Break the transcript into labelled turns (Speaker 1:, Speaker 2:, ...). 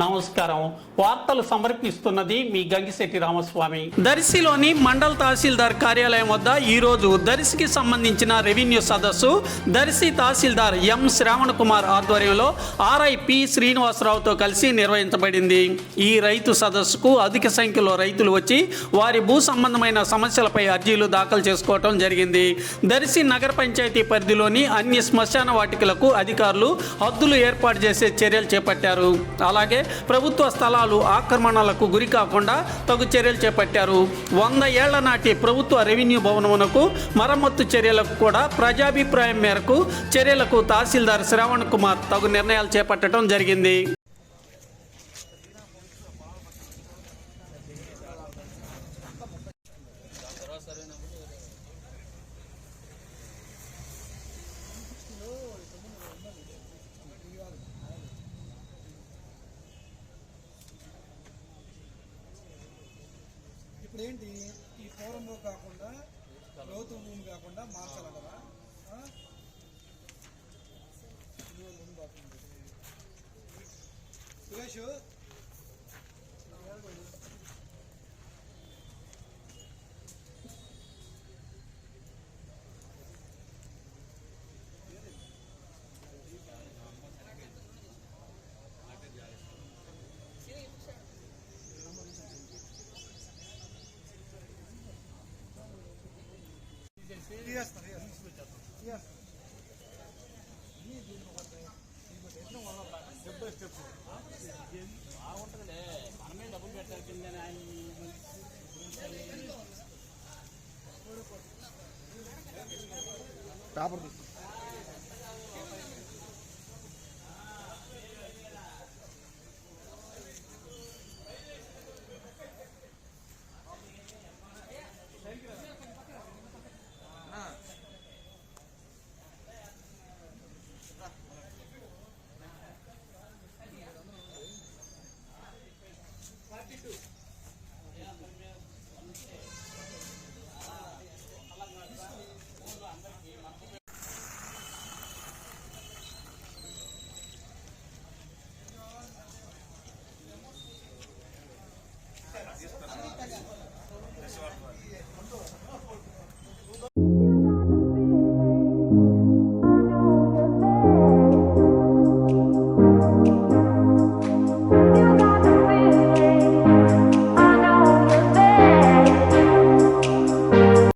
Speaker 1: నమస్కారం. వార్తలు సమర్పిస్తున్నది మీ గంగిశెట్టి రామస్వామి. దర్శిలోని మండల్ తహసీల్దార్ కార్యాలయం వద్ద ఈ రోజు దర్శికి సంబంధించిన రెవెన్యూ సదస్సు దర్శి తహసీల్దార్ ఎం శ్రావణ్ కుమార్ ఆధ్వర్యంలో ఆర్ఐపి శ్రీనివాసరావుతో కలిసి నిర్వహించబడింది. ఈ రైతు సదస్సుకు అధిక సంఖ్యలో రైతులు వచ్చి వారి భూ సంబంధమైన సమస్యలపై అర్జీలు దాఖలు చేసుకోవటం జరిగింది. దర్శి నగర పంచాయతీ పరిధిలోని అన్ని శ్మశాన వాటికలకు అధికారులు హద్దులు ఏర్పాటు చేసే చర్యలు చేపట్టారు. అలాగే ప్రభుత్వ స్థలాలు ఆక్రమణలకు గురి కాకుండా తగు చర్యలు చేపట్టారు. వంద ఏళ్ళ నాటి ప్రభుత్వ రెవెన్యూ భవనమునకు మరమ్మత్తు చర్యలకు కూడా ప్రజాభిప్రాయం మేరకు చర్యలకు తహసీల్దార్ శ్రావణ్ కుమార్ తగు నిర్ణయాలు చేపట్టడం జరిగింది.
Speaker 2: ఇప్పుడు ఏంటి ఈ ఫోరంలో కాకుండా లోతు భూమి కాకుండా మార్చాలంటారా కదా? సురేష్ పేపర్ తీసుకో. That's all.